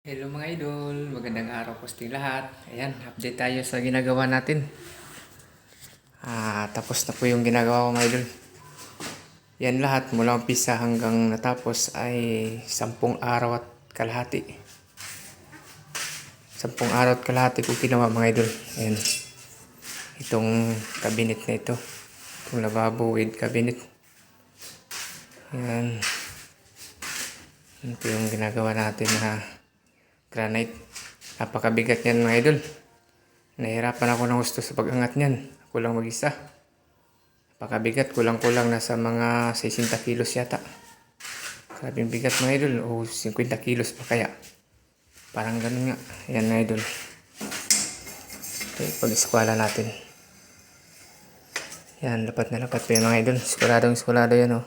Hello mga idol, magandang araw po sa lahat. Ayan, update tayo sa ginagawa natin. Ah, tapos na po yung ginagawa ko mga idol. Yan lahat mula umpisa hanggang natapos ay sampung araw at kalahati. Sampung araw at kalahati ko ginawa mga idol. Ayan. Itong cabinet na ito. Itong lavabo with cabinet. Ayan. Ito yung ginagawa natin na granite. Napakabigat niyan mga idol. Nahirapan ako ng gusto sa pag-angat niyan. Ako lang mag-isa. Napakabigat. Kulang-kulang na sa mga 60 kilos yata. Grabing bigat mga idol. O 50 kilos pa kaya. Parang ganun nga. Yan mga idol. Okay, pag-eskwala natin. Yan, lapat na lapat pa yun mga idol. Eskuladong eskulado yan oh.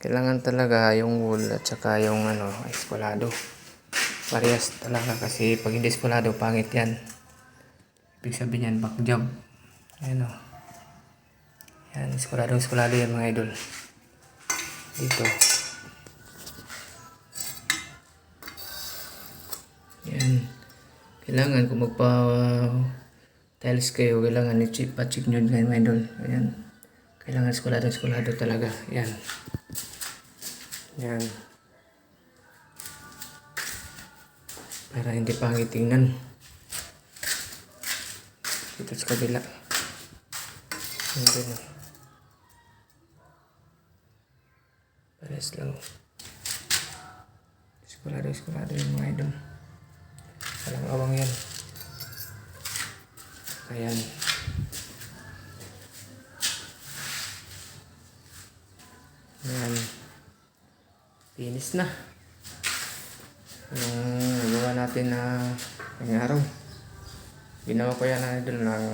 Kailangan talaga yung wool at saka yung ano, eskwalado. Parehas talaga kasi pag hindi eskwalado, pangit yan. Ibig sabihin yan, back job. Ayan o. Yan, eskwalado, eskwalado yan mga idol. Dito. Yan. Kailangan kung magpa tiles kayo, kailangan i-check pa check nyo yan mga idol. Ayan. Kailangan eskwalado, eskwalado talaga. Yan. Yan. Para hindi pangit tingnan. Dito sa kabila. Yan din. oh. Pares lang. Eskulado, eskulado yung mga idol. Walang awang yan. Ayan. Ayan. Finish na. Yung nagawa natin na ngayong araw. Ginawa ko yan na idol ng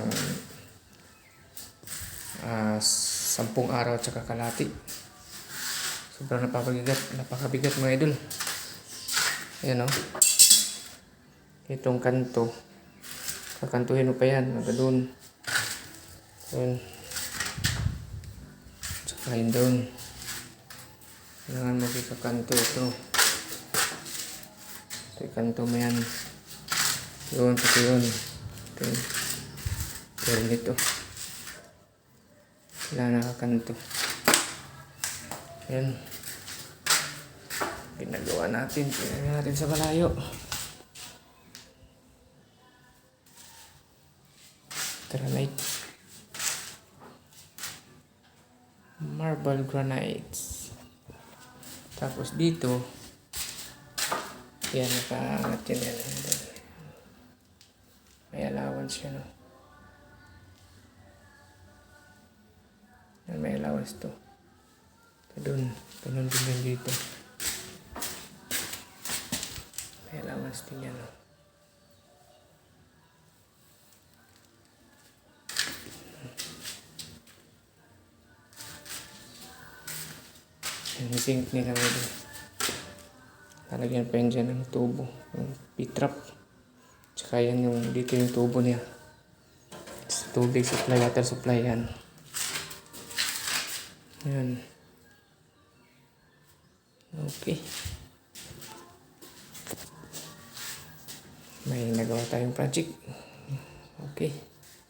ah, sampung araw at saka kalati. Sobrang napakabigat, napakabigat mga idol. Ayan o. Itong kanto. Kakantuhin mo pa yan. Hanggang doon. Doon. Tsaka yun doon. Kailangan mo kikakanto ito. Ito ikanto mo yan. Yun, pati yun. Ito yun. Pero nito. Kailangan nakakanto. Yan. Ginagawa natin. Ginagawa natin sa malayo. Granite. Marble granites. Tapos dito, yan, nakaangat yun yan. May allowance yun, oh. Yan, may allowance to. Ito dun. Ganun din yun dito. May allowance din yan, oh. Yung sink nila dito. Lalagyan pa yun dyan ng tubo. Yung P-trap. Tsaka yan yung dito yung tubo niya. It's tubig supply, water supply yan. Yan. Okay. May nagawa tayong project. Okay.